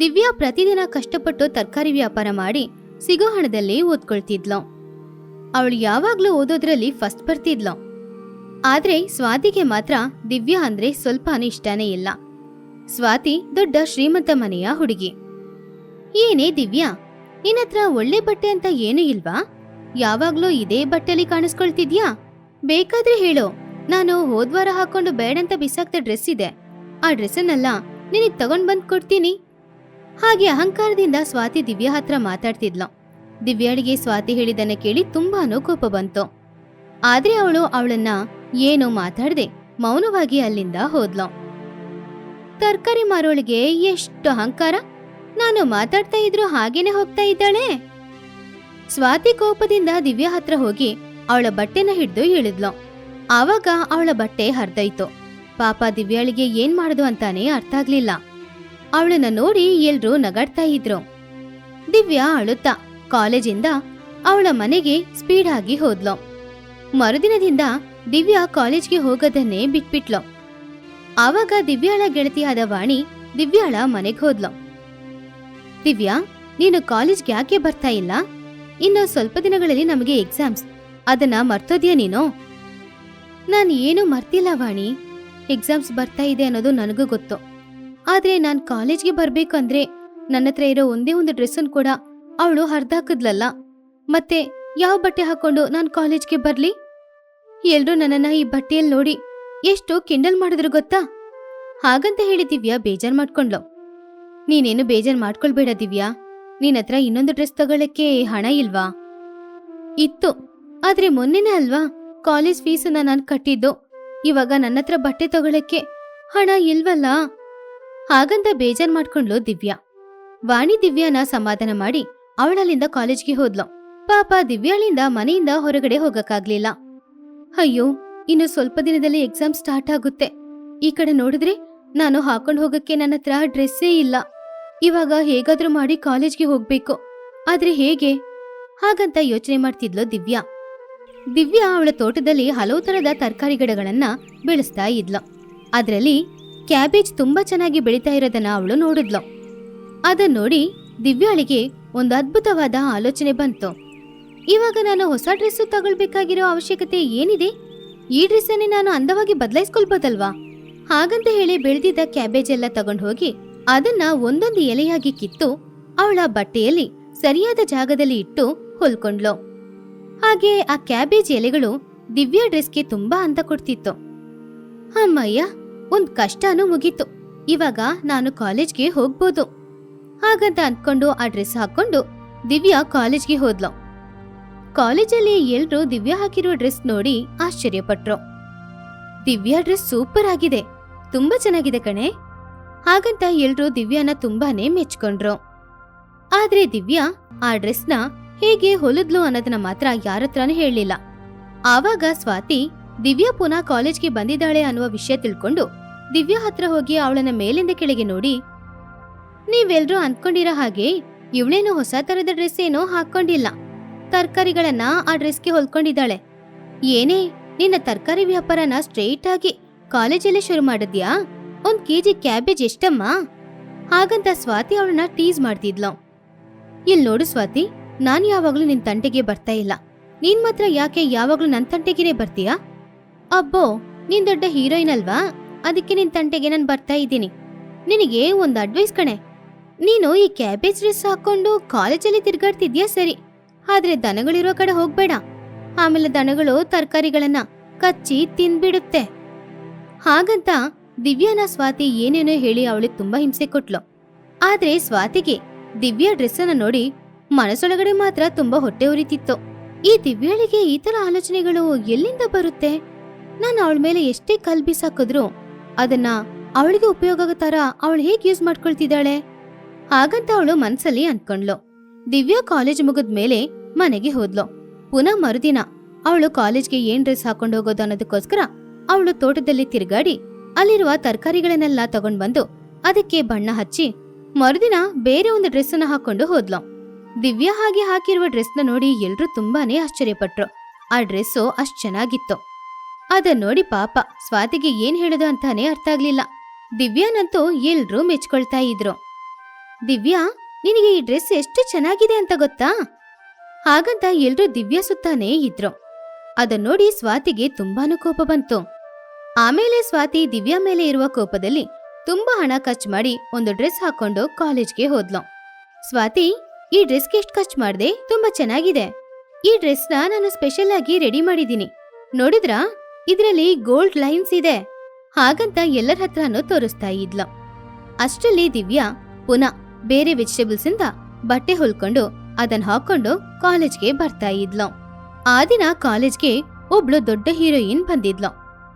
ದಿವ್ಯಾ ಪ್ರತಿದಿನ ಕಷ್ಟಪಟ್ಟು ತರಕಾರಿ ವ್ಯಾಪಾರ ಮಾಡಿ ಸಿಗೋ ಹಣದಲ್ಲಿ ಓದ್ಕೊಳ್ತಿದ್ಲು. ಅವಳು ಯಾವಾಗ್ಲೂ ಓದೋದ್ರಲ್ಲಿ ಫಸ್ಟ್ ಬರ್ತಿದ್ಲು. ಆದ್ರೆ ಸ್ವಾತಿಗೆ ಮಾತ್ರ ದಿವ್ಯಾ ಅಂದ್ರೆ ಸ್ವಲ್ಪನೂ ಇಷ್ಟನೇ ಇಲ್ಲ. ಸ್ವಾತಿ ದೊಡ್ಡ ಶ್ರೀಮಂತ ಮನೆಯ ಹುಡುಗಿ. ಏನೇ ದಿವ್ಯಾ, ನಿನ್ನತ್ರ ಒಳ್ಳೆ ಬಟ್ಟೆ ಅಂತ ಏನೂ ಇಲ್ವಾ? ಯಾವಾಗ್ಲೂ ಇದೇ ಬಟ್ಟೆಲಿ ಕಾಣಿಸ್ಕೊಳ್ತಿದ್ಯಾ? ಬೇಕಾದ್ರೆ ಹೇಳು, ನಾನು ಹೋದ್ವಾರ ಹಾಕೊಂಡು ಬೇಡಂತ ಬಿಸಾಕ್ತ ಡ್ರೆಸ್ ಇದೆ ಆ ಡ್ರೆಸ್ಸನ್ನೆಲ್ಲ ನಿನಗ್ ತಗೊಂಡ್ ಬಂದ್ ಕೊಡ್ತೀನಿ. ಹಾಗೆ ಅಹಂಕಾರದಿಂದ ಸ್ವಾತಿ ದಿವ್ಯ ಹತ್ರ ಮಾತಾಡ್ತಿದ್ಲು. ದಿವ್ಯಾಳಿಗೆ ಸ್ವಾತಿ ಹೇಳಿದ್ದನ್ನ ಕೇಳಿ ತುಂಬಾನೂ ಕೋಪ ಬಂತು. ಆದ್ರೆ ಅವಳು ಅವಳನ್ನ ಏನು ಮಾತಾಡದೆ ಮೌನವಾಗಿ ಅಲ್ಲಿಂದ ಹೋದ್ಲು. ತರಕಾರಿ ಮಾರೋಳಿಗೆ ಎಷ್ಟು ಅಹಂಕಾರ? ನಾನು ಮಾತಾಡ್ತಾ ಇದ್ರು ಹಾಗೇನೆ ಹೋಗ್ತಾ ಇದ್ದಾಳೆ? ಸ್ವಾತಿ ಕೋಪದಿಂದ ದಿವ್ಯ ಹತ್ರ ಹೋಗಿ ಅವಳ ಬಟ್ಟೆನ ಹಿಡ್ದು ಇಳಿದ್ಲು. ಆವಾಗ ಅವಳ ಬಟ್ಟೆ ಹರ್ದೈತು ಪಾಪ ದಿವ್ಯಾಳಿಗೆ ಏನ್ ಮಾಡುದು ಅಂತಾನೆ ಅರ್ಥ ಆಗ್ಲಿಲ್ಲ. ಅವಳನ್ನ ನೋಡಿ ಎಲ್ರೂ ನಗಾಡ್ತಾ ಇದ್ರು. ದಿವ್ಯಾ ಅಳುತ್ತಾ ಕಾಲೇಜಿಂದ ಅವಳ ಮನೆಗೆ ಸ್ಪೀಡ್ ಆಗಿ ಹೋದ್ಲು. ಮರುದಿನದಿಂದ ದಿವ್ಯಾ ಕಾಲೇಜ್ಗೆ ಹೋಗೋದನ್ನೇ ಬಿಟ್ಬಿಟ್ಲು. ಆವಾಗ ದಿವ್ಯಾಳ ಗೆಳತಿಯಾದ ವಾಣಿ ದಿವ್ಯಾಳ ಮನೆಗೆ ಹೋದ್ಲು. ದಿವ್ಯಾ, ನೀನು ಕಾಲೇಜ್ಗೆ ಯಾಕೆ ಬರ್ತಾ ಇಲ್ಲ? ಇನ್ನು ಸ್ವಲ್ಪ ದಿನಗಳಲ್ಲಿ ನಮಗೆ ಎಕ್ಸಾಮ್ಸ್ ಅದನ್ನ ಮರ್ತೋದ್ಯಾ ನೀನು? ನಾನು ಏನೂ ಮರ್ತಿಲ್ಲ ವಾಣಿ. ಎಕ್ಸಾಮ್ಸ್ ಬರ್ತಾ ಇದೆ ಅನ್ನೋದು ನನಗೂ ಗೊತ್ತು. ಆದ್ರೆ ನಾನ್ ಕಾಲೇಜ್ಗೆ ಬರ್ಬೇಕಂದ್ರೆ ನನ್ನ ಹತ್ರ ಇರೋ ಒಂದೇ ಒಂದು ಡ್ರೆಸ್ಸನ್ ಕೂಡ. ಅವಳು ಹರ್ದಾಕದ್ಲಲ್ಲ ಮತ್ತೆ ಯಾವ ಬಟ್ಟೆ ಹಾಕೊಂಡು ನಾನು ಕಾಲೇಜ್ಗೆ ಬರ್ಲಿ? ಎಲ್ರೂ ನನ್ನನ್ನ ಈ ಬಟ್ಟೆಯಲ್ಲಿ ನೋಡಿ ಎಷ್ಟು ಕಿಂಡಲ್ ಮಾಡಿದ್ರು ಗೊತ್ತಾ? ಹಾಗಂತ ಹೇಳಿ ದಿವ್ಯಾ ಬೇಜಾರ್ ಮಾಡ್ಕೊಂಡ್ಲು. ನೀನೇನು ಬೇಜಾರ್ ಮಾಡ್ಕೊಳ್ಬೇಡ ದಿವ್ಯಾ. ನಿನ್ನ ಹತ್ರ ಇನ್ನೊಂದು ಡ್ರೆಸ್ ತಗೊಳಕ್ಕೆ ಹಣ ಇಲ್ವಾ? ಇತ್ತು. ಆದ್ರೆ ಮೊನ್ನೆನೇ ಅಲ್ವಾ? ಕಾಲೇಜ್ ಫೀಸನ್ನ ನಾನು ಕಟ್ಟಿದ್ದು. ಇವಾಗ ನನ್ನ ಹತ್ರ ಬಟ್ಟೆ ತಗೊಳಕ್ಕೆ ಹಣ ಇಲ್ವಲ್ಲ? ಹಾಗಂತ ಬೇಜಾರ್ ಮಾಡ್ಕೊಂಡ್ಲು ದಿವ್ಯಾ. ವಾಣಿ ದಿವ್ಯಾನ ಸಮಾಧಾನ ಮಾಡಿ ಅವಳಲ್ಲಿಂದ ಕಾಲೇಜ್ಗೆ ಹೋದ್ಲು. ಪಾಪ ದಿವ್ಯಾಳಿಂದ ಮನೆಯಿಂದ ಹೊರಗಡೆ ಹೋಗಕ್ಕಾಗ್ಲಿಲ್ಲ. ಅಯ್ಯೋ, ಇನ್ನು ಸ್ವಲ್ಪ ದಿನದಲ್ಲಿ ಎಕ್ಸಾಮ್ ಸ್ಟಾರ್ಟ್ ಆಗುತ್ತೆ. ಈ ಕಡೆ ನೋಡಿದ್ರೆ ನಾನು ಹಾಕೊಂಡ್ ಹೋಗಕ್ಕೆ ನನ್ನ ಹತ್ರ ಡ್ರೆಸ್ಸೇ ಇಲ್ಲ. ಇವಾಗ ಹೇಗಾದ್ರೂ ಮಾಡಿ ಕಾಲೇಜ್ಗೆ ಹೋಗ್ಬೇಕು. ಆದ್ರೆ ಹೇಗೆ? ಹಾಗಂತ ಯೋಚನೆ ಮಾಡ್ತಿದ್ಲು ದಿವ್ಯಾ. ದಿವ್ಯಾ ಅವಳ ತೋಟದಲ್ಲಿ ಹಲವು ತರದ ತರಕಾರಿ ಗಿಡಗಳನ್ನ ಬೆಳೆಸ್ತಾ ಇದ್ಲು. ಅದ್ರಲ್ಲಿ ಕ್ಯಾಬೇಜ್ ತುಂಬಾ ಚೆನ್ನಾಗಿ ಬೆಳೀತಾ ಇರೋದನ್ನ ಅವಳು ನೋಡಿದ್ಲು. ಅದನ್ನ ನೋಡಿ ದಿವ್ಯಾಳಿಗೆ ಒಂದು ಅದ್ಭುತವಾದ ಆಲೋಚನೆ ಬಂತು. ಇವಾಗ ನಾನು ಹೊಸ ಡ್ರೆಸ್ ತಗೊಳ್ಬೇಕಾಗಿರೋ ಅವಶ್ಯಕತೆ ಏನಿದೆ? ಈ ಡ್ರೆಸ್ಸನ್ನೇ ನಾನು ಅಂದವಾಗಿ ಬದಲಾಯಿಸ್ಕೊಳ್ಬೋದಲ್ವಾ? ಹಾಗಂತ ಹೇಳಿ ಬೆಳೆದಿದ್ದ ಕ್ಯಾಬೇಜ್ ಎಲ್ಲ ತಗೊಂಡು ಹೋಗಿ ಅದನ್ನ ಒಂದೊಂದು ಎಲೆಯಾಗಿ ಕಿತ್ತು ಅವಳ ಬಟ್ಟೆಯಲ್ಲಿ ಸರಿಯಾದ ಜಾಗದಲ್ಲಿ ಇಟ್ಟು ಹೊಲ್ಕೊಂಡ್ಲು ಹಾಗೆ ಆ ಕ್ಯಾಬೇಜ್ ಎಲೆಗಳು ದಿವ್ಯಾ ಡ್ರೆಸ್ಗೆ ತುಂಬಾ ಅಂತ ಕೊಡ್ತಿತ್ತು. ಅಮ್ಮಯ್ಯ ಒಂದ್ ಕಷ್ಟನೂ ಮುಗೀತು. ಇವಾಗ ನಾನು ಕಾಲೇಜ್ಗೆ ಹೋಗ್ಬೋದು. ಹಾಗಂತ ಅಂದ್ಕೊಂಡು ಆ ಡ್ರೆಸ್ ಹಾಕೊಂಡು ದಿವ್ಯಾ ಕಾಲೇಜ್ಗೆ ಹೋದ್ಲು. ಕಾಲೇಜಲ್ಲಿ ಎಲ್ರೂ ದಿವ್ಯಾ ಹಾಕಿರೋ ಡ್ರೆಸ್ ನೋಡಿ ಆಶ್ಚರ್ಯಪಟ್ರು. ದಿವ್ಯಾ ಡ್ರೆಸ್ ಸೂಪರ್ ಆಗಿದೆ. ತುಂಬಾ ಚೆನ್ನಾಗಿದೆ ಕಣೆ. ಹಾಗಂತ ಎಲ್ರೂ ದಿವ್ಯಾನ ತುಂಬಾನೇ ಮೆಚ್ಕೊಂಡ್ರು. ಆದ್ರೆ ದಿವ್ಯಾ ಆ ಡ್ರೆಸ್ನ ಹೇಗೆ ಹೊಲಿದ್ಲು ಅನ್ನೋದನ್ನ ಮಾತ್ರ ಯಾರತ್ರನೂ ಹೇಳಲಿಲ್ಲ. ಆವಾಗ ಸ್ವಾತಿ ದಿವ್ಯಾ ಪುನಃ ಕಾಲೇಜ್ಗೆ ಬಂದಿದ್ದಾಳೆ ಅನ್ನುವ ವಿಷಯ ತಿಳ್ಕೊಂಡು ದಿವ್ಯಾ ಹತ್ರ ಹೋಗಿ ಅವಳನ್ನ ಮೇಲಿಂದ ಕೆಳಗೆ ನೋಡಿ, ನೀವೆಲ್ರೂ ಅಂದ್ಕೊಂಡಿರೋ ಹಾಗೆ ಇವಳೇನು ಹೊಸ ತರದ ಡ್ರೆಸ್ ಏನೋ ಹಾಕೊಂಡಿಲ್ಲ ತರಕಾರಿಗಳನ್ನ ಆ ಡ್ರೆಸ್ಗೆ ಹೊಲ್ಕೊಂಡಿದ್ದಾಳೆ. ಏನೇ, ನಿನ್ನ ತರಕಾರಿ ವ್ಯಾಪಾರನ ಸ್ಟ್ರೈಟ್ ಆಗಿ ಕಾಲೇಜಲ್ಲೇ ಶುರು ಮಾಡಿದ್ಯಾ? ಒಂದ್ ಕೆಜಿ ಕ್ಯಾಬೇಜ್ ಎಷ್ಟಮ್ಮ? ಹಾಗಂತ ಸ್ವಾತಿ ಅವಳನ್ನ ಟೀಸ್ ಮಾಡ್ತಿದ್ಲು. ಇಲ್ ನೋಡು ಸ್ವಾತಿ, ನಾನು ಯಾವಾಗ್ಲೂ ನಿನ್ ತಂಟೆಗೆ ಬರ್ತಾ ಇಲ್ಲ. ನೀನ್ ಮಾತ್ರ ಯಾಕೆ ಯಾವಾಗ್ಲೂ ನನ್ ತಂಟೆಗೇನೆ ಬರ್ತೀಯಾ? ಅಬ್ಬೋ, ನೀನ್ ದೊಡ್ಡ ಹೀರೋಯಿನ್ ಅಲ್ವಾ? ಅದಕ್ಕೆ ನಿನ್ ತಂಟೆಗೆ ನಾನ್ ಬರ್ತಾ ಇದ್ದೀನಿ. ನಿನಗೆ ಒಂದ್ ಅಡ್ವೈಸ್ ಕಣೆ. ನೀನು ಈ ಕ್ಯಾಬೇಜ್ ಡ್ರೆಸ್ ಹಾಕೊಂಡು ಕಾಲೇಜಲ್ಲಿ ತಿರ್ಗಾಡ್ತಿದ್ಯಾ ಸರಿ. ಆದ್ರೆ ದನಗಳಿರೋ ಕಡೆ ಹೋಗ್ಬೇಡ. ಆಮೇಲೆ ದನಗಳು ತರಕಾರಿಗಳನ್ನ ಕಚ್ಚಿ ತಿನ್ಬಿಡುತ್ತೆ ಹಾಗಂತ ದಿವ್ಯಾನ ಸ್ವಾತಿ ಏನೇನೋ ಹೇಳಿ ಅವಳಿಗೆ ತುಂಬಾ ಹಿಂಸೆ ಕೊಟ್ಲು. ಆದ್ರೆ ಸ್ವಾತಿಗೆ ದಿವ್ಯಾ ಡ್ರೆಸ್ ಅನ್ನ ನೋಡಿ ಮನಸ್ಸೊಳಗಡೆ ಮಾತ್ರ ತುಂಬಾ ಹೊಟ್ಟೆ ಉರಿತಿತ್ತು. ಈ ದಿವ್ಯಾಳಿಗೆ ಈ ತರ ಆಲೋಚನೆಗಳು ಎಲ್ಲಿಂದ ಬರುತ್ತೆ? ನಾನು ಅವಳ ಮೇಲೆ ಎಷ್ಟೇ ಕಲ್ ಬಿಸಾಕಿದ್ರು ಅದನ್ನ ಅವಳಿಗೆ ಉಪಯೋಗ ತರ ಅವಳು ಹೇಗೆ ಯೂಸ್ ಮಾಡ್ಕೊಳ್ತಿದ್ದಾಳೆ? ಹಾಗಂತ ಅವಳು ಮನ್ಸಲ್ಲಿ ಅನ್ಕೊಂಡ್ಲು ದಿವ್ಯಾ ಕಾಲೇಜ್ ಮುಗಿದ ಮೇಲೆ ಮನೆಗೆ ಹೋದ್ಲು. ಪುನಃ ಮರುದಿನ ಅವಳು ಕಾಲೇಜ್ಗೆ ಏನ್ ಡ್ರೆಸ್ ಹಾಕೊಂಡು ಹೋಗೋದು ಅನ್ನೋದಕ್ಕೋಸ್ಕರ ಅವಳು ತೋಟದಲ್ಲಿ ತಿರುಗಾಡಿ ಅಲ್ಲಿರುವ ತರಕಾರಿಗಳನ್ನೆಲ್ಲ ತಗೊಂಡ್ ಬಂದು ಅದಕ್ಕೆ ಬಣ್ಣ ಹಚ್ಚಿ ಮರುದಿನ ಬೇರೆ ಒಂದು ಡ್ರೆಸ್ ಅನ್ನ ಹಾಕೊಂಡು ಹೋದ್ಲು. ದಿವ್ಯಾ ಹಾಗೆ ಹಾಕಿರುವ ಡ್ರೆಸ್ನ ನೋಡಿ ಎಲ್ರೂ ತುಂಬಾನೇ ಆಶ್ಚರ್ಯಪಟ್ರು. ಆ ಡ್ರೆಸ್ಸು ಅಷ್ಟ್ ಚೆನ್ನಾಗಿತ್ತು. ಅದನ್ನ ನೋಡಿ ಪಾಪ, ಸ್ವಾತಿಗೆ ಏನ್ ಹೇಳೋದು ಅಂತಾನೆ ಅರ್ಥ ಆಗ್ಲಿಲ್ಲ. ದಿವ್ಯಾನಂತೂ ಎಲ್ರೂ ಮೆಚ್ಕೊಳ್ತಾ ಇದ್ರು. ದಿವ್ಯಾ, ನಿನಗೆ ಈ ಡ್ರೆಸ್ ಎಷ್ಟು ಚೆನ್ನಾಗಿದೆ ಅಂತ ಗೊತ್ತಾ? ಹಾಗಂತ ಎಲ್ರೂ ದಿವ್ಯಾ ಸುತ್ತಾನೇ ಇದ್ರು. ಅದನ್ ನೋಡಿ ಸ್ವಾತಿಗೆ ತುಂಬಾನು ಕೋಪ ಬಂತು. ಆಮೇಲೆ ಸ್ವಾತಿ ದಿವ್ಯಾ ಮೇಲೆ ಇರುವ ಕೋಪದಲ್ಲಿ ತುಂಬಾ ಹಣ ಖರ್ಚು ಮಾಡಿ ಒಂದು ಡ್ರೆಸ್ ಹಾಕೊಂಡು ಕಾಲೇಜ್ಗೆ ಹೋದ್ಲು. ಸ್ವಾತಿ, ಈ ಡ್ರೆಸ್ಗೆ ಎಷ್ಟು ಖರ್ಚು ಮಾಡಿದೆ? ತುಂಬಾ ಚೆನ್ನಾಗಿದೆ. ಈ ಡ್ರೆಸ್ನ ನಾನು ಸ್ಪೆಷಲ್ ಆಗಿ ರೆಡಿ ಮಾಡಿದ್ದೀನಿ. ನೋಡಿದ್ರಾ? ಇದ್ರಲ್ಲಿ ಗೋಲ್ಡ್ ಲೈನ್ಸ್ ಇದೆ. ಹಾಗಂತ ಎಲ್ಲರ ಹತ್ರನೂ ತೋರಿಸ್ತಾ ಇದ್ಲು. ಅಷ್ಟರಲ್ಲಿ ದಿವ್ಯಾ ಪುನಃ ಬೇರೆ ವೆಜಿಟೇಬಲ್ಸ್ ಇಂದ ಬಟ್ಟೆ ಹೊಲ್ಕೊಂಡು ಅದನ್ನ ಹಾಕೊಂಡು ಕಾಲೇಜ್ಗೆ ಬರ್ತಾ ಇದ್ಲು. ಆ ದಿನ ಕಾಲೇಜ್ಗೆ ಒಬ್ಳು ದೊಡ್ಡ ಹೀರೋಯಿನ್ ಬಂದಿದ್ಲು.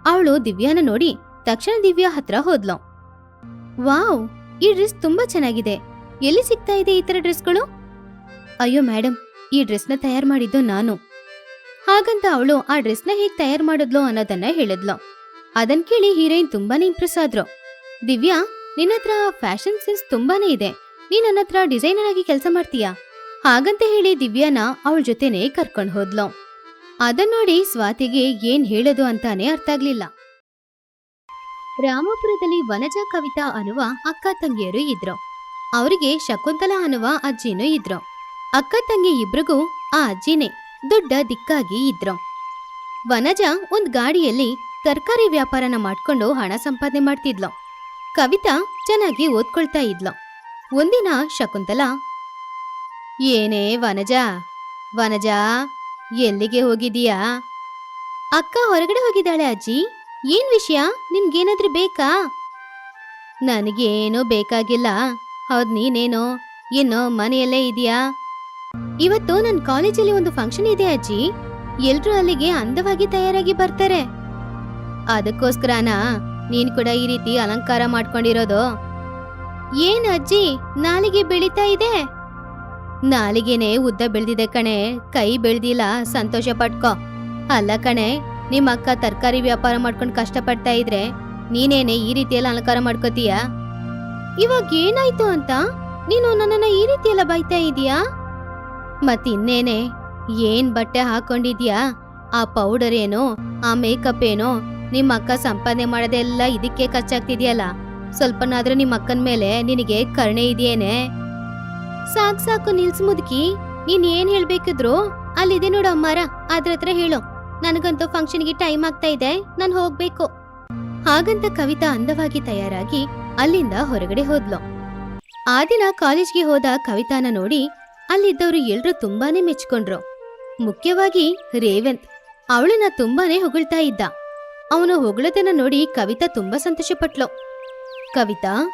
ಅವಳು ದಿವ್ಯಾನ ನೋಡಿ ತಕ್ಷಣ ದಿವ್ಯಾ ಹತ್ರ ಹೋದ್ಲು. ವಾವ್, ಈ ಡ್ರೆಸ್ ತುಂಬಾ ಚೆನ್ನಾಗಿದೆ. ಎಲ್ಲಿ ಸಿಗ್ತಾ ಇದೆ ಈ ತರ ಡ್ರೆಸ್ಗಳು? ಅಯ್ಯೋ ಮೇಡಮ್ ಈ ಡ್ರೆಸ್ನ ತಯಾರು ಮಾಡಿದ್ದು ನಾನು. ಹಾಗಂತ ಅವಳು ಆ ಡ್ರೆಸ್ನ ಹೇಗ್ ತಯಾರು ಮಾಡಿದ್ಲು ಅನ್ನೋದನ್ನ ಹೇಳಿದ್ಲು. ಅದನ್ ಕೇಳಿ ಹೀರೋಯಿನ್ ತುಂಬಾನೇ ಇಂಪ್ರೆಸ್ ಆದ್ರು. ದಿವ್ಯಾ ನಿನ್ನ ಹತ್ರ ಫ್ಯಾಷನ್ ಸೆನ್ಸ್ ತುಂಬಾನೇ ಇದೆ. ನೀನ್ ನನ್ನ ಹತ್ರ ಡಿಸೈನರ್ ಆಗಿ ಕೆಲಸ ಮಾಡ್ತೀಯಾ? ಹಾಗಂತ ಹೇಳಿ ದಿವ್ಯಾನ ಅವಳ ಜೊತೆನೆ ಕರ್ಕೊಂಡು ಹೋದ್ಲು. ಅದನ್ ನೋಡಿ ಸ್ವಾತಿಗೆ ಏನ್ ಹೇಳೋದು ಅಂತಾನೆ ಅರ್ಥ ಆಗ್ಲಿಲ್ಲ. ರಾಮಪುರದಲ್ಲಿ ವನಜಾ ಕವಿತಾ ಅನ್ನುವ ಅಕ್ಕ ತಂಗಿಯರು ಇದ್ರು. ಅವರಿಗೆ ಶಕುಂತಲಾ ಅನ್ನುವ ಅಜ್ಜಿನೂ ಇದ್ರು. ಅಕ್ಕ ತಂಗಿ ಇಬ್ರಿಗೂ ಆ ಅಜ್ಜಿನೇ. ದೊಡ್ಡ ದಿಕ್ಕಾಗಿ ಇದ್ರು. ವನಜ ಒಂದ್ ಗಾಡಿಯಲ್ಲಿ ತರಕಾರಿ ವ್ಯಾಪಾರನ ಮಾಡ್ಕೊಂಡು ಹಣ ಸಂಪಾದನೆ ಮಾಡ್ತಿದ್ಲು. ಕವಿತಾ ಚೆನ್ನಾಗಿ ಓದ್ಕೊಳ್ತಾ ಇದ್ಲು. ಒಂದಿನ ಶಕುಂತಲಾ, ಏನೇ ವನಜ ವನಜ, ಎಲ್ಲಿಗೆ ಹೋಗಿದೀಯಾ ಅಕ್ಕ ಹೊರಗಡೆ ಹೋಗಿದ್ದಾಳೆ ಅಜ್ಜಿ. ಏನ್ ವಿಷಯ? ನಿಮ್ಗೇನಾದ್ರೂ ಬೇಕಾ? ನನಗೇನೂ ಬೇಕಾಗಿಲ್ಲ. ಹೌದ್ ನೀನೇನೋ? ಏನೋ ಮನೆಯಲ್ಲೇ ಇದೆಯಾ? ಇವತ್ತು ನನ್ನ ಕಾಲೇಜಲ್ಲಿ ಒಂದು ಫಂಕ್ಷನ್ ಇದೆ ಅಜ್ಜಿ. ಎಲ್ರು ಅಲ್ಲಿಗೆ ಅಂದವಾಗಿ ತಯಾರಾಗಿ ಬರ್ತಾರೆ. ಅದಕ್ಕೋಸ್ಕರನಾ ನೀನ್ ಕೂಡ ಈ ರೀತಿ ಅಲಂಕಾರ ಮಾಡ್ಕೊಂಡಿರೋದು? ಏನ್ ಅಜ್ಜಿ, ನಾಲಿಗೆ ಬೆಳೀತಾ ಇದೆ? ನಾಲಿಗೆನೆ ಉದ್ದ ಬೆಳ್ದಿದೆ ಕಣೆ. ಕೈ ಬೆಳ್ದಿಲ್ಲ, ಸಂತೋಷ ಪಟ್ಕೋ. ಅಲ್ಲ ಕಣೆ, ನಿಮ್ಮ ಅಕ್ಕ ತರಕಾರಿ ವ್ಯಾಪಾರ ಮಾಡ್ಕೊಂಡು ಕಷ್ಟಪಡ್ತಾ ಇದ್ರೆ ನೀನೇನೆ ಈ ರೀತಿಯೆಲ್ಲ ಅಲಂಕಾರ ಮಾಡ್ಕೋತೀಯ? ಇವಾಗ ಏನಾಯ್ತು ಅಂತ? ನೀನು ನನ್ನನ್ನ ಈ ರೀತಿಯೆಲ್ಲ ಬೈತಾ ಇದೀಯಾ? ಮತ್ತಿನ್ನೇನೆ, ಏನ್ ಬಟ್ಟೆ ಹಾಕೊಂಡಿದ್ಯಾ? ಆ ಪೌಡರ್ ಏನೋ, ಆ ಮೇಕಪ್ ಏನೋ, ನಿಮ್ಮ ಅಕ್ಕ ಸಂಪಾದನೆ ಮಾಡೋದೆಲ್ಲ ಇದಕ್ಕೆ ಖರ್ಚಾಗ್ತಿದ್ಯಲ್ಲ? ಸ್ವಲ್ಪನಾದ್ರೂ ನಿಮ್ಮ ಅಕ್ಕನ ಮೇಲೆ ನಿನಗೆ ಕರ್ಣೆ ಇದೆಯೇನೆ? ಸಾಕ್ ಸಾಕು ನಿಲ್ಸ್ ಮುದುಕಿ, ನೀನ್ ಏನ್ ಹೇಳ್ಬೇಕಿದ್ರು ಅಲ್ಲಿದೆ ನೋಡು ಅಮ್ಮಾರ ಅದ್ರ ಹತ್ರ ಹೇಳು. ನನಗಂತೂ ಫಂಕ್ಷನ್ಗೆ ಟೈಮ್ ಆಗ್ತಾ ಇದೆ, ನಾನು ಹೋಗ್ಬೇಕು. ಹಾಗಂತ ಕವಿತಾ ಅಂದವಾಗಿ ತಯಾರಾಗಿ ಅಲ್ಲಿಂದ ಹೊರಗಡೆ ಹೋದ್ಲು. ಆ ದಿನ ಕಾಲೇಜ್ಗೆ ಹೋದ ಕವಿತಾನ ನೋಡಿ ಅಲ್ಲಿದ್ದವರು ಎಲ್ರೂ ತುಂಬಾನೇ ಮೆಚ್ಕೊಂಡ್ರು. ಮುಖ್ಯವಾಗಿ ರೇವಂತ್. ಅವಳನ್ನ ತುಂಬಾನೇ ಹೊಗಳ್ತಾ ಇದ್ದ. ಅವನು ಹೊಗಳದನ್ನ ನೋಡಿ ಕವಿತಾ ತುಂಬಾ ಸಂತೋಷಪಟ್ಲು. ಕವಿತಾ,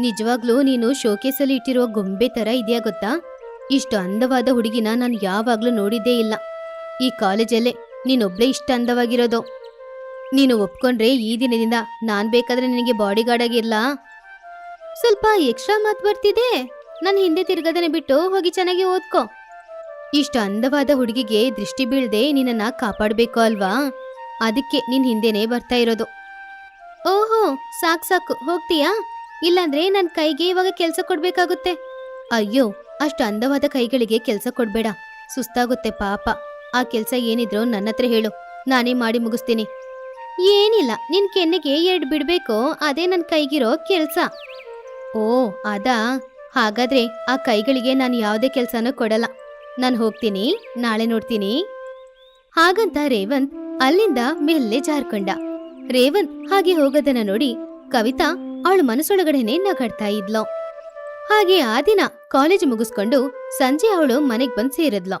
ನಿಜವಾಗ್ಲೂ ನೀನು ಶೋಕೇಸಲ್ಲಿ ಇಟ್ಟಿರೋ ಗೊಂಬೆ ತರ ಇದೆಯಾ ಗೊತ್ತಾ? ಇಷ್ಟು ಅಂದವಾದ ಹುಡುಗಿನ ನಾನು ಯಾವಾಗ್ಲೂ ನೋಡಿದ್ದೇ ಇಲ್ಲ. ಈ ಕಾಲೇಜಲ್ಲೇ ನೀನೊಬ್ಳೆ ಇಷ್ಟ ಅಂದವಾಗಿರೋದು. ನೀನು ಒಪ್ಕೊಂಡ್ರೆ ಈ ದಿನದಿಂದ ನಾನ್ ಬೇಕಾದ್ರೆ ನಿನಗೆ ಬಾಡಿಗಾರ್ಡ್ ಆಗಿರ್ಲಾ? ಸ್ವಲ್ಪ ಎಕ್ಸ್ಟ್ರಾ ಮಾತು ಬರ್ತಿದೆ. ನನ್ನ ಹಿಂದೆ ತಿರ್ಗದನೆ ಬಿಟ್ಟು ಹೋಗಿ ಚೆನ್ನಾಗಿ ಓದ್ಕೋ. ಇಷ್ಟು ಅಂದವಾದ ಹುಡುಗಿಗೆ ದೃಷ್ಟಿ ಬೀಳದೆ ನಿನ್ನನ್ನ ಕಾಪಾಡಬೇಕು ಅಲ್ವಾ? ಅದಕ್ಕೆ ನಿನ್ ಹಿಂದೆನೆ ಬರ್ತಾ ಇರೋದು. ಓಹೋ, ಸಾಕ್ ಸಾಕು. ಹೋಗ್ತೀಯಾ? ಇಲ್ಲಾಂದ್ರೆ ನನ್ನ ಕೈಗೆ ಇವಾಗ ಕೆಲಸ ಕೊಡ್ಬೇಕಾಗುತ್ತೆ. ಅಯ್ಯೋ, ಅಷ್ಟು ಅಂದವಾದ ಕೈಗಳಿಗೆ ಕೆಲಸ ಕೊಡ್ಬೇಡ. ಸುಸ್ತಾಗುತ್ತೆ ಪಾಪ. ಆ ಕೆಲಸ ಏನಿದ್ರು ನನ್ನ ಹತ್ರ ಹೇಳು. ನಾನೇ ಮಾಡಿ ಮುಗಿಸ್ತೀನಿ. ಏನಿಲ್ಲ, ನಿನ್ ಕೆನ್ನೆಗೆ ಎರಡು ಬಿಡ್ಬೇಕು? ಅದೇ ನನ್ನ ಕೈಗಿರೋ ಕೆಲ್ಸ. ಓ, ಅದಾ? ಹಾಗಾದ್ರೆ ಆ ಕೈಗಳಿಗೆ ನಾನು ಯಾವುದೇ ಕೆಲಸನ ಕೊಡಲ್ಲ. ನಾನು ಹೋಗ್ತೀನಿ, ನಾಳೆ ನೋಡ್ತೀನಿ. ಹಾಗಂತ ರೇವಂತ್ ಅಲ್ಲಿಂದ ಮೆಲ್ಲೆ ಜಾರ್ಕೊಂಡ. ರೇವಂತ್ ಹಾಗೆ ಹೋಗೋದನ್ನ ನೋಡಿ ಕವಿತಾ ಅವಳು ಮನಸ್ಸೊಳಗಡೆನೆ ನಗಾಡ್ತಾ ಇದ್ಲು. ಹಾಗೆ ಆ ದಿನ ಕಾಲೇಜ್ ಮುಗಿಸ್ಕೊಂಡು ಸಂಜೆ ಅವಳು ಮನೆಗ್ ಬಂದ್ ಸೇರಿದ್ಲು.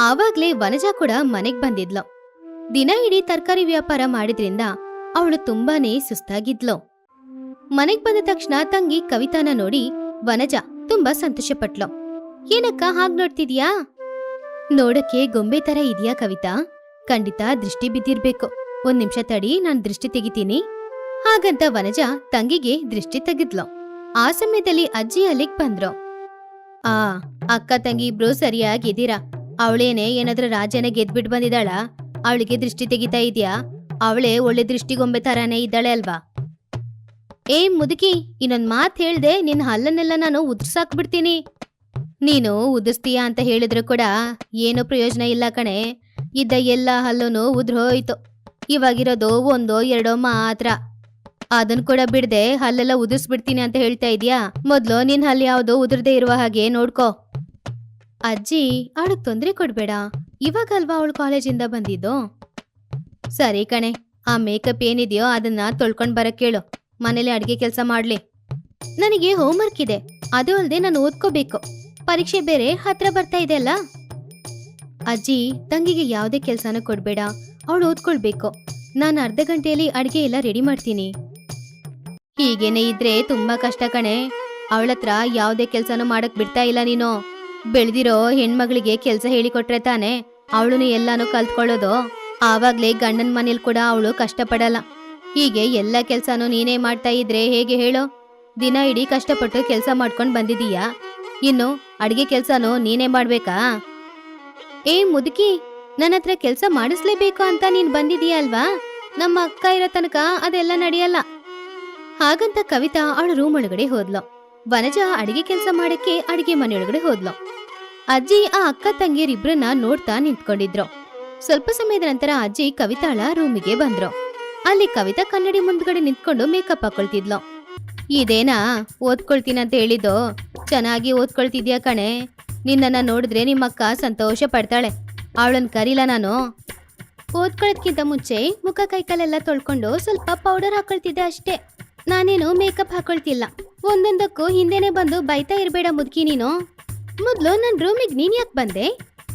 ಆವಾಗ್ಲೇ ವನಜಾ ಕೂಡ ಮನೆಗ್ ಬಂದಿದ್ಲು. ದಿನ ಇಡೀ ತರಕಾರಿ ವ್ಯಾಪಾರ ಮಾಡಿದ್ರಿಂದ ಅವಳು ತುಂಬಾನೇ ಸುಸ್ತಾಗಿದ್ಲು. ಮನೆಗ್ ಬಂದ ತಕ್ಷಣ ತಂಗಿ ಕವಿತಾನ ನೋಡಿ ವನಜಾ ತುಂಬಾ ಸಂತೋಷಪಟ್ಲು. ಏನಕ್ಕ ಹಾಗ್ ನೋಡ್ತಿದ್ಯಾ? ನೋಡಕ್ಕೆ ಗೊಂಬೆ ತರ ಇದೆಯಾ ಕವಿತಾ? ಖಂಡಿತ ದೃಷ್ಟಿ ಬಿದ್ದಿರ್ಬೇಕು. ಒಂದ್ ನಿಮಿಷ ತಡಿ, ನಾನ್ ದೃಷ್ಟಿ ತೆಗಿತೀನಿ. ಹಾಗಂತ ವನಜ ತಂಗಿಗೆ ದೃಷ್ಟಿ ತೆಗೆದ್ಲು. ಆ ಸಮಯದಲ್ಲಿ ಅಜ್ಜಿ ಅಲ್ಲಿಗ್ ಬಂದ್ರು. ಆ, ಅಕ್ಕ ತಂಗಿ ಇಬ್ರು ಸರಿಯಾಗಿದ್ದೀರಾ? ಅವಳೇನೆ ಏನಾದ್ರೂ ರಾಜನ ಗೆದ್ಬಿಟ್ ಬಂದಿದ್ದಾಳ? ಅವಳಿಗೆ ದೃಷ್ಟಿ ತೆಗಿತಾ ಇದ್ಯಾ? ಅವಳೇ ಒಳ್ಳೆ ದೃಷ್ಟಿಗೊಂಬೆ ತರಾನೇ ಇದ್ದಾಳೆ ಅಲ್ವಾ? ಏ, ಮುದುಕಿ, ಇನ್ನೊಂದ್ ಮಾತ್ ಹೇಳ್ದೆ ನಿನ್ ಹಲ್ಲನ್ನೆಲ್ಲ ನಾನು ಉದ್ರಸಾಕ್ಬಿಡ್ತೀನಿ. ನೀನು ಉದಿಸ್ತೀಯ ಅಂತ ಹೇಳಿದ್ರು ಕೂಡ ಏನೂ ಪ್ರಯೋಜನ ಇಲ್ಲ ಕಣೆ. ಇದ್ದ ಎಲ್ಲ ಹಲ್ಲೂ ಉದ್ರೋಯ್ತು ಇವಾಗಿರೋದು ಒಂದೋ ಎರಡೋ ಮಾತ್ರ. ಅದನ್ ಕೂಡ ಬಿಡದೆ ಹಲ್ಲೆಲ್ಲ ಉದುರ್ಸ್ಬಿಡ್ತೀನಿ ಅಂತ ಹೇಳ್ತಾ ಇದೀಯಾ? ಮೊದ್ಲು ನಿನ್ ಹಲ್ಲು ಯಾವ್ದು ಉದುರ್ದೇ ಇರುವ ಹಾಗೆ ನೋಡ್ಕೋ. ಅಜ್ಜಿ, ಅವಳಗ್ ತೊಂದ್ರೆ ಕೊಡ್ಬೇಡ. ಇವಾಗಲ್ವಾ ಅವಳು ಕಾಲೇಜಿಂದ ಬಂದಿದ್ದು? ಸರಿ ಕಣೆ, ಆ ಮೇಕಪ್ ಏನಿದೆಯೋ ಅದನ್ನ ತೊಳ್ಕೊಂಡ್ ಬರಕ್ ಕೇಳು. ಮನೇಲಿ ಅಡಿಗೆ ಕೆಲಸ ಮಾಡ್ಲಿ. ನನಗೆ ಹೋಮ್ವರ್ಕ್ ಇದೆ. ಅದು ಅಲ್ಲದೆ ನಾನು ಓದ್ಕೋಬೇಕು. ಪರೀಕ್ಷೆ ಬೇರೆ ಹತ್ರ ಬರ್ತಾ ಇದೆ ಅಲ್ಲ? ಅಜ್ಜಿ, ತಂಗಿಗೆ ಯಾವುದೇ ಕೆಲಸನ ಕೊಡ್ಬೇಡ. ಅವಳು ಓದ್ಕೊಳ್ಬೇಕು. ನಾನು ಅರ್ಧ ಗಂಟೆಯಲ್ಲಿ ಅಡಿಗೆ ಎಲ್ಲ ರೆಡಿ ಮಾಡ್ತೀನಿ. ಹೀಗೇನೆ ಇದ್ರೆ ತುಂಬಾ ಕಷ್ಟ ಕಣೆ. ಅವಳತ್ರ ಯಾವುದೇ ಕೆಲಸನೂ ಮಾಡಕ್ ಬಿಡ್ತಾ ಇಲ್ಲ ನೀನು. ಬೆಳೆದಿರೋ ಹೆಣ್ಮಗಳಿಗೆ ಕೆಲಸ ಹೇಳಿಕೊಟ್ರೆ ತಾನೆ ಅವಳು ಎಲ್ಲಾನು ಕಲ್ತ್ಕೊಳ್ಳೋದು. ಆವಾಗ್ಲೇ ಗಂಡನ ಮನೇಲಿ ಕೂಡ ಅವಳು ಕಷ್ಟಪಡಲ್ಲ. ಹೀಗೆ ಎಲ್ಲ ಕೆಲ್ಸನೂ ನೀನೇ ಮಾಡ್ತಾ ಇದ್ರೆ ಹೇಗೆ ಹೇಳೋ? ದಿನ ಇಡೀ ಕಷ್ಟಪಟ್ಟು ಕೆಲಸ ಮಾಡ್ಕೊಂಡು ಬಂದಿದೀಯಾ? ಇನ್ನು ಅಡಿಗೆ ಕೆಲ್ಸನೂ ನೀನೇ ಮಾಡ್ಬೇಕಾ? ಏ ಮುದುಕಿ ನನ್ನ ಹತ್ರ ಕೆಲಸ ಮಾಡಿಸ್ಲೇಬೇಕು ಅಂತ ನೀನ್ ಬಂದಿದೀಯ ಅಲ್ವಾ? ನಮ್ಮ ಅಕ್ಕ ಇರೋ ತನಕ ಅದೆಲ್ಲ ನಡೆಯಲ್ಲ. ಹಾಗಂತ ಕವಿತಾ ಅವಳು ರೂಮ್ ಒಳಗಡೆ ಹೋದ್ಲು. ವನಜ ಅಡಿಗೆ ಕೆಲಸ ಮಾಡಕ್ಕೆ ಅಡಿಗೆ ಮನೆಯೊಳಗಡೆ ಹೋದ್ಲು. ಅಜ್ಜಿ ಆ ಅಕ್ಕ ತಂಗಿಯರಿಬ್ರನ್ನ ನೋಡ್ತಾ ನಿಂತ್ಕೊಂಡಿದ್ರು. ಸ್ವಲ್ಪ ಸಮಯದ ನಂತರ ಅಜ್ಜಿ ಕವಿತಾಳ ರೂಮಿಗೆ ಬಂದ್ರು. ಅಲ್ಲಿ ಕವಿತಾ ಕನ್ನಡಿ ಮುಂದ್ಗಡೆ ನಿಂತ್ಕೊಂಡು ಮೇಕಪ್ ಹಾಕೊಳ್ತಿದ್ಲು. ಇದೇನಾ ಓದ್ಕೊಳ್ತೀನಿ ಅಂತ ಹೇಳಿದ್ದು? ಚೆನ್ನಾಗಿ ಓದ್ಕೊಳ್ತಿದ್ಯಾ ಕಣೆ? ನಿನ್ನನ್ನ ನೋಡಿದ್ರೆ ನಿಮ್ಮಕ್ಕ ಸಂತೋಷ ಪಡ್ತಾಳೆ. ಅವಳನ್ನ ಕರೀಲ ನಾನು? ಓದ್ಕೊಳ್ಳೋದ್ಕಿಂತ ಮುಂಚೆ ಮುಖ ಕೈಕಾಲೆಲ್ಲ ತೊಳ್ಕೊಂಡು ಸ್ವಲ್ಪ ಪೌಡರ್ ಹಾಕೊಳ್ತಿದ್ದೆ ಅಷ್ಟೇ. ನಾನೇನು ಮೇಕಪ್ ಹಾಕೊಳ್ತಿಲ್ಲ. ಒಂದೊಂದಕ್ಕೂ ಹಿಂದೆನೆ ಬಂದು ಬೈತಾ ಇರಬೇಡ ಮುದ್ಕಿ ನೀನು. ಮೊದ್ಲು ನನ್ನ ರೂಮಿಗೆ ನೀನ್ ಯಾಕೆ ಬಂದೆ?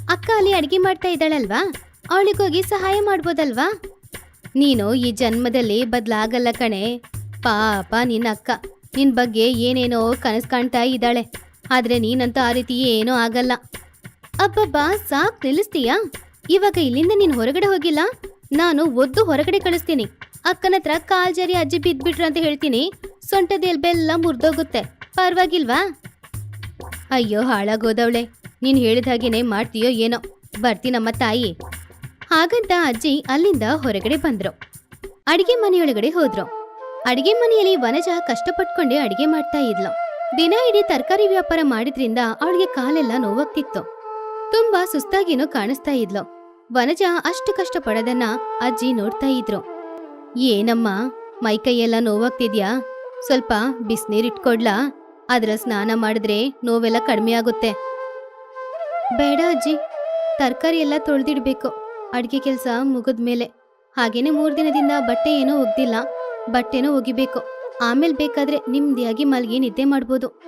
ಅಕ್ಕ ಅಲ್ಲಿ ಅಡುಗೆ ಮಾಡ್ತಾ ಇದ್ದಾಳಲ್ವಾ? ಅವಳಿಗೋಗಿ ಸಹಾಯ ಮಾಡ್ಬೋದಲ್ವಾ? ನೀನು ಈ ಜನ್ಮದಲ್ಲಿ ಬದಲಾಗಲ್ಲ ಕಣೆ. ಪಾಪ ನಿನ್ನ ಅಕ್ಕ. ನಿನ್ ಬಗ್ಗೆ ಏನೇನೋ ಕನಸು ಕಾಣ್ತಾ ಇದ್ದಾಳೆ. ಆದ್ರೆ ನೀನಂತೂ ಆ ರೀತಿ ಏನೂ ಆಗಲ್ಲ. ಅಬ್ಬಬ್ಬಾ, ಸಾಕ್ ನಿಲ್ಲಿಸ್ತೀಯಾ? ಇವಾಗ ಇಲ್ಲಿಂದ ನೀನ್ ಹೊರಗಡೆ ಹೋಗಿಲ್ಲ? ನಾನು ಒದ್ದು ಹೊರಗಡೆ ಕಳಿಸ್ತೀನಿ. ಅಕ್ಕನ ಹತ್ರ ಕಾಲ್ ಜರಿ ಅಜ್ಜಿ ಬಿದ್ಬಿಟ್ರು ಅಂತ ಹೇಳ್ತೀನಿ. ಸೊಂಟದ ಎಲ್ಬೆಲ್ಲ ಮುರಿದೋಗುತ್ತೆ. ಪರವಾಗಿಲ್ವಾ? ಅಯ್ಯೋ, ಹಾಳಾಗೋದವಳೆ. ನೀನ್ ಹೇಳಿದ ಹಾಗೇನೆ ಮಾಡ್ತೀಯೋ ಏನೋ. ಬರ್ತೀನಮ್ಮ ತಾಯಿ. ಹಾಗಂತ ಅಜ್ಜಿ ಅಲ್ಲಿಂದ ಹೊರಗಡೆ ಬಂದ್ರು. ಅಡಿಗೆ ಮನೆಯೊಳಗಡೆ ಹೋದ್ರು. ಅಡಿಗೆ ಮನೆಯಲ್ಲಿ ವನಜ ಕಷ್ಟಪಟ್ಕೊಂಡೆ ಅಡಿಗೆ ಮಾಡ್ತಾ ಇದ್ಲು. ದಿನ ಇಡೀ ತರಕಾರಿ ವ್ಯಾಪಾರ ಮಾಡಿದ್ರಿಂದ ಅವಳಿಗೆ ಕಾಲೆಲ್ಲ ನೋವಾಗ್ತಿತ್ತು. ತುಂಬಾ ಸುಸ್ತಾಗಿನೂ ಕಾಣಿಸ್ತಾ ಇದ್ಲು. ವನಜ ಅಷ್ಟು ಕಷ್ಟಪಡೋದನ್ನ ಅಜ್ಜಿ ನೋಡ್ತಾ ಇದ್ರು. ಏನಮ್ಮ ಮೈಕೈಯೆಲ್ಲ ನೋವಾಗ್ತಿದ್ಯಾ? ಸ್ವಲ್ಪ ಬಿಸಿನೀರ್ ಇಟ್ಕೊಡ್ಲಾ? ಅದ್ರ ಸ್ನಾನ ಮಾಡಿದ್ರೆ ನೋವೆಲ್ಲ ಕಡಿಮೆ ಆಗುತ್ತೆ. ಬೇಡ ಅಜ್ಜಿ, ತರಕಾರಿ ಎಲ್ಲ ತೊಳ್ದಿಡ್ಬೇಕು. ಅಡ್ಗೆ ಕೆಲಸ ಮುಗಿದ ಮೇಲೆ ಹಾಗೇನೆ ಮೂರು ದಿನದಿಂದ ಬಟ್ಟೆ ಏನೂ ಒಗ್ದಿಲ್ಲ ಬಟ್ಟೆನೂ ಒಗಿಬೇಕು ಆಮೇಲೆ ಬೇಕಾದ್ರೆ ನಿಮ್ದಿಯಾಗಿ ಮಲ್ಗಿ ನಿದ್ದೆ ಮಾಡ್ಬೋದು.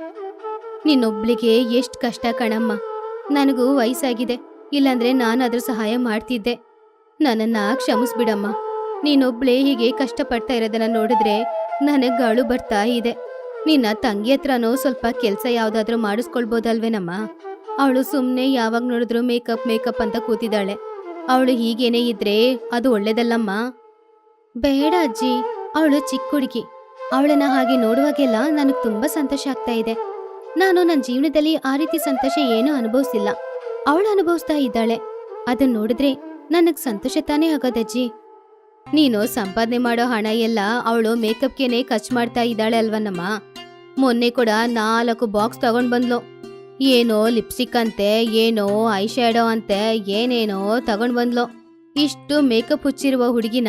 ನಿನ್ನೊಬ್ಳಿಗೆ ಎಷ್ಟು ಕಷ್ಟ ಕಣಮ್ಮ. ನನಗೂ ವಯಸ್ಸಾಗಿದೆ. ಇಲ್ಲಾಂದ್ರೆ ನಾನು ಅದ್ರ ಸಹಾಯ ಮಾಡ್ತಿದ್ದೆ. ನನ್ನನ್ನ ಕ್ಷಮಿಸ್ಬಿಡಮ್ಮ. ನೀನೊಬ್ಳೆ ಹೀಗೆ ಕಷ್ಟಪಡ್ತಾ ಇರೋದನ್ನ ನೋಡಿದ್ರೆ ನನಗೆ ಗಾಳು ಬರ್ತಾ ಇದೆ. ನಿನ್ನ ತಂಗಿ ಹತ್ರನೋ ಸ್ವಲ್ಪ ಕೆಲಸ ಯಾವ್ದಾದ್ರೂ ಮಾಡಿಸ್ಕೊಳ್ಬೋದಲ್ವೇನಮ್ಮ? ಅವಳು ಸುಮ್ಮನೆ ಯಾವಾಗ ನೋಡಿದ್ರು ಮೇಕಪ್ ಮೇಕಪ್ ಅಂತ ಕೂತಿದ್ದಾಳೆ. ಅವಳು ಹೀಗೇನೆ ಇದ್ರೆ ಅದು ಒಳ್ಳೇದಲ್ಲಮ್ಮ? ಬೇಡ ಅಜ್ಜಿ, ಅವಳು ಚಿಕ್ಕ ಹುಡುಗಿ. ಅವಳನ್ನ ಹಾಗೆ ನೋಡುವಾಗೆಲ್ಲ ನನಗೆ ತುಂಬಾ ಸಂತೋಷ ಆಗ್ತಾ ಇದೆ. ನಾನು ನನ್ನ ಜೀವನದಲ್ಲಿ ಆ ರೀತಿ ಸಂತೋಷ ಏನೂ ಅನುಭವಿಸಿಲ್ಲ. ಅವಳು ಅನುಭವಿಸ್ತಾ ಇದ್ದಾಳೆ. ಅದನ್ನ ನೋಡಿದ್ರೆ ನನಗ್ ಸಂತೋಷ ತಾನೇ ಆಗೋದಜ್ಜಿ ನೀನು ಸಂಪಾದನೆ ಮಾಡೋ ಹಣ ಎಲ್ಲ ಅವಳು ಮೇಕಪ್ಗೆನೆ ಖರ್ಚು ಮಾಡ್ತಾ ಇದ್ದಾಳೆ ಅಲ್ವನಮ್ಮ? ಮೊನ್ನೆ ಕೂಡ ನಾಲ್ಕು ಬಾಕ್ಸ್ ತಗೊಂಡ್ ಬಂದ್ಲು. ಏನೋ ಲಿಪ್ಸ್ಟಿಕ್ ಅಂತೆ, ಏನೋ ಐ ಶ್ಯಾಡೋ ಅಂತೆ, ಏನೇನೋ ತಗೊಂಡ್ ಬಂದ್ಲೋ. ಇಷ್ಟು ಮೇಕಪ್ ಹುಚ್ಚಿರುವ ಹುಡುಗಿನ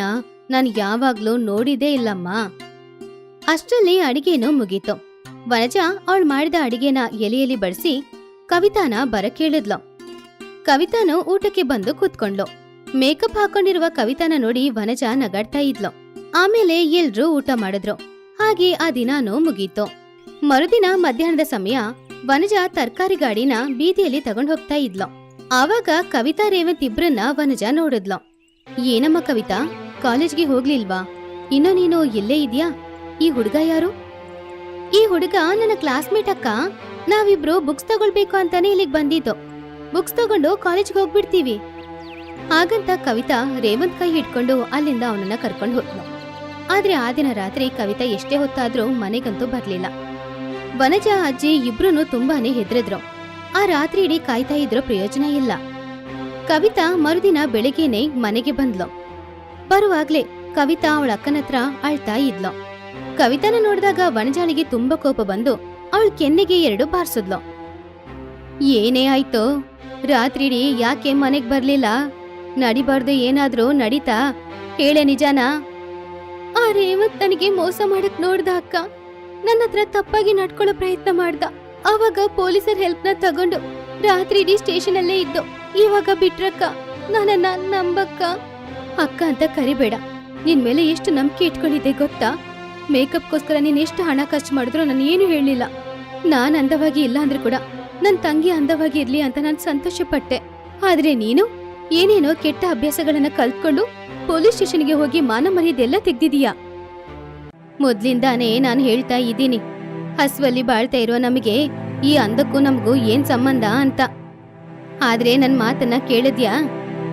ನಾನು ಯಾವಾಗ್ಲೂ ನೋಡಿದೇ ಇಲ್ಲಮ್ಮ. ಅಷ್ಟರಲ್ಲಿ ಅಡಿಗೆನೂ ಮುಗೀತು. ವನಜ ಅವಳು ಮಾಡಿದ ಅಡಿಗೆನ ಎಲೆಯಲ್ಲಿ ಬಡಿಸಿ ಕವಿತಾನ ಬರ ಕೇಳಿದ್ಲು. ಕವಿತಾನು ಊಟಕ್ಕೆ ಬಂದು ಕೂತ್ಕೊಂಡ್ಲು. ಮೇಕಪ್ ಹಾಕೊಂಡಿರುವ ಕವಿತಾನ ನೋಡಿ ವನಜ ನಗಾಡ್ತಾ ಇದ್ಲು. ಆಮೇಲೆ ಎಲ್ರೂ ಊಟ ಮಾಡಿದ್ರು. ಹಾಗೆ ಆ ದಿನಾನೂ ಮುಗೀತು. ಮರುದಿನ ಮಧ್ಯಾಹ್ನದ ಸಮಯ ವನಜ ತರಕಾರಿ ಗಾಡಿನ ಬೀದಿಯಲ್ಲಿ ತಗೊಂಡ್ ಹೋಗ್ತಾ ಇದ್ಲು. ಆವಾಗ ಕವಿತಾ ರೇವಂತ್ ಇಬ್ರನ್ನ ವನಜ ನೋಡಿದ್ಲು. ಏನಮ್ಮ ಕವಿತಾ, ಕಾಲೇಜ್ಗೆ ಹೋಗ್ಲಿಲ್ವಾ? ಇನ್ನು ನೀನು ಎಲ್ಲೇ ಇದೆಯಾ? ಈ ಹುಡುಗ ಯಾರು? ಈ ಹುಡುಗ ನನ್ನ ಕ್ಲಾಸ್ಮೇಟ್ ಅಕ್ಕ. ನಾವಿಬ್ರು ಬುಕ್ಸ್ ತಗೊಳ್ಬೇಕು ಅಂತಾನೆ ಇಲ್ಲಿಗೆ ಬಂದಿದ್ದು. ಬುಕ್ಸ್ ತಗೊಂಡು ಕಾಲೇಜ್ಗೆ ಹೋಗ್ಬಿಡ್ತೀವಿ. ಹಾಗಂತ ಕವಿತಾ ರೇವಂತ್ ಕೈ ಹಿಡ್ಕೊಂಡು ಅಲ್ಲಿಂದ ಅವನನ್ನ ಕರ್ಕೊಂಡು ಹೋದ್ಲು. ಆದ್ರೆ ಆ ದಿನ ರಾತ್ರಿ ಕವಿತಾ ಎಷ್ಟೇ ಹೊತ್ತಾದ್ರೂ ಮನೆಗಂತೂ ಬರ್ಲಿಲ್ಲ. ವನಜ ಅಜ್ಜಿ ಇಬ್ರು ತುಂಬಾನೇ ಹೆದ್ರಿದ್ರು. ಆ ರಾತ್ರಿ ಇಡೀ ಕಾಯ್ತಾ ಇದ್ರೋ ಪ್ರಯೋಜನ ಇಲ್ಲ. ಕವಿತಾ ಮರುದಿನ ಬೆಳಿಗ್ಗೆನೆ ಮನೆಗೆ ಬಂದ್ಲು. ಬರುವಾಗ್ಲೇ ಕವಿತಾ ಅವಳ ಅಕ್ಕನ ಹತ್ರ ಅಳ್ತಾ ಇದ್ಲು. ಕವಿತಾನ ನೋಡಿದಾಗ ವನಜಾನಿಗೆ ತುಂಬಾ ಕೋಪ ಬಂದು ಅವಳ ಕೆನ್ನೆಗೆ ಎರಡು ಬಾರಿಸಿದ್ಲು. ಏನೇ ಆಯ್ತು? ರಾತ್ರಿಡಿ ಯಾಕೆ ಮನೆಗ್ ಬರ್ಲಿಲ್ಲ? ನಡಿಬಾರ್ದು ಏನಾದ್ರೂ ನಡೀತಾ? ಹೇಳೆ ನಿಜಾನಾ? ಆ ರೇವತ್ ನನಗೆ ಮೋಸ ಮಾಡಕ್ ನೋಡ್ದ ಅಕ್ಕ. ನನ್ನ ಹತ್ರ ತಪ್ಪಾಗಿ ನಡ್ಕೊಳ್ಳೋ ಪ್ರಯತ್ನ ಮಾಡ್ದ. ಅವಾಗ ಪೊಲೀಸರ ಹೆಲ್ಪ್ನ ತಗೊಂಡು ರಾತ್ರಿ ಇಡೀ ಸ್ಟೇಷನ್ ಅಲ್ಲೇ ಇದ್ದು, ಇವಾಗ ಬಿಟ್ರಕ್ಕ, ನನ್ನನ್ನ ನಂಬಕ್ಕ? ಅಕ್ಕ ಅಂತ ಕರಿಬೇಡ. ನಿನ್ ಮೇಲೆ ಎಷ್ಟು ನಂಬಿಕೆ ಇಟ್ಕೊಂಡಿದ್ದೆ ಗೊತ್ತಾ? ಮೇಕಪ್ಗೋಸ್ಕರ ನೀನ್ ಎಷ್ಟು ಹಣ ಖರ್ಚು ಮಾಡಿದ್ರು ನಾನು ಏನು ಹೇಳಲಿಲ್ಲ. ನಾನ್ ಅಂದವಾಗಿ ಇಲ್ಲ ಅಂದ್ರೆ ಕೂಡ ನನ್ ತಂಗಿ ಅಂದವಾಗಿ ಇರ್ಲಿ ಅಂತ ನಾನು ಸಂತೋಷ ಪಟ್ಟೆ ಆದ್ರೆ ನೀನು ಏನೇನೋ ಕೆಟ್ಟ ಅಭ್ಯಾಸಗಳನ್ನ ಕಲ್ತ್ಕೊಂಡು ಪೊಲೀಸ್ ಸ್ಟೇಷನ್ಗೆ ಹೋಗಿ ಮಾನ ಮರ್ಯಾದೆಲ್ಲ ತೆಗ್ದಿದೀಯಾ ಮೊದ್ಲಿಂದಾನೇ ನಾನು ಹೇಳ್ತಾ ಇದ್ದೀನಿ. ಹಸುವಲ್ಲಿ ಬಾಳ್ತಾ ಇರೋ ನಮಗೆ ಈ ಅಂದಕ್ಕೂ ನಮಗೂ ಏನ್ ಸಂಬಂಧ ಅಂತ. ಆದ್ರೆ ನನ್ ಮಾತನ್ನ ಕೇಳಿದ್ಯಾ?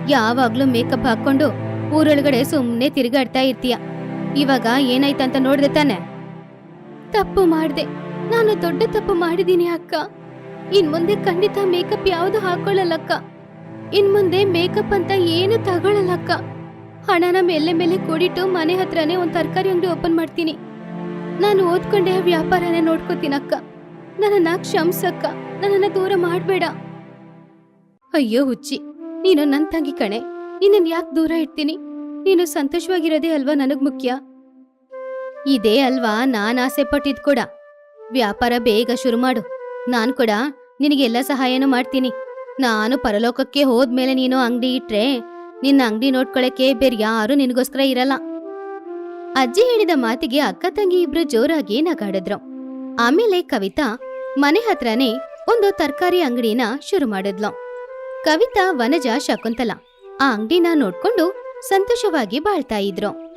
ಯಾವಾಗ್ಲೂ ಮೇಕಪ್ ಹಾಕೊಂಡು ಊರೊಳಗಡೆ ಸುಮ್ನೆ ತಿರುಗಾಡ್ತಾ ಇರ್ತೀಯ. ಇವಾಗ ಏನಾಯ್ತಂತ ನೋಡ್ದೆ ತಾನೆ? ತಪ್ಪು ಮಾಡ್ದೆ. ನಾನು ದೊಡ್ಡ ತಪ್ಪು ಮಾಡಿದೀನಿ ಅಕ್ಕ. ಇನ್ ಮುಂದೆ ಖಂಡಿತ ಮೇಕಪ್ ಯಾವುದು ಹಾಕೊಳ್ಳಲ್ಲಕ್ಕ. ಇನ್ ಮುಂದೆ ಮೇಕಪ್ ಅಂತ ಏನು ತಗೊಳ್ಳಲ್ಲಕ್ಕ ಹಣನ ಮೇಲೆ ಮೇಲೆ ಕೂಡಿಟ್ಟು ಮನೆ ಹತ್ರನೇ ಒಂದ್ ತರಕಾರಿ ಅಂಗಡಿ ಓಪನ್ ಮಾಡ್ತೀನಿ. ನಾನು ಓದ್ಕೊಂಡೆ ವ್ಯಾಪಾರನೇ ನೋಡ್ಕೋತೀನಕ್ಕ. ನನ್ನನ್ನ ಕ್ಷಮ್ಸಕ್ಕ. ನನ್ನನ್ನ ದೂರ ಮಾಡ್ಬೇಡ. ಅಯ್ಯೋ ಹುಚ್ಚಿ, ನೀನು ನನ್ ತಂಗಿ ಕಣೆ. ನಿನ್ನನ್ ಯಾಕೆ ದೂರ ಇಡ್ತೀನಿ ನೀನು ಸಂತೋಷವಾಗಿರೋದೇ ಅಲ್ವಾ ನನಗ್ ಮುಖ್ಯ? ಇದೇ ಅಲ್ವಾ ನಾನ್ ಆಸೆ ಪಟ್ಟಿದ್ ಕೂಡ. ವ್ಯಾಪಾರ ಬೇಗ ಶುರು ಮಾಡು. ನಾನ್ ಕೂಡ ನಿನಗೆಲ್ಲ ಸಹಾಯನೂ ಮಾಡ್ತೀನಿ. ನಾನು ಪರಲೋಕಕ್ಕೆ ಹೋದ್ಮೇಲೆ ನೀನು ಅಂಗಡಿ ಇಟ್ರೆ ನಿನ್ನ ಅಂಗಡಿ ನೋಡ್ಕೊಳಕ್ಕೆ ಬೇರೆ ಯಾರು ನಿನಗೋಸ್ಕರ ಇರಲ್ಲ. ಅಜ್ಜಿ ಹೇಳಿದ ಮಾತಿಗೆ ಅಕ್ಕ ತಂಗಿ ಇಬ್ರು ಜೋರಾಗಿ ನಗಾಡಿದ್ರು. ಆಮೇಲೆ ಕವಿತಾ ಮನೆ ಹತ್ರನೇ ಒಂದು ತರಕಾರಿ ಅಂಗಡಿನ ಶುರು ಮಾಡಿದ್ಲು. ಕವಿತಾ ವನಜ ಶಕುಂತಲ ಆ ಅಂಗಡಿನ ನೋಡ್ಕೊಂಡು ಸಂತೋಷವಾಗಿ ಬಾಳ್ತಾ ಇದ್ರು.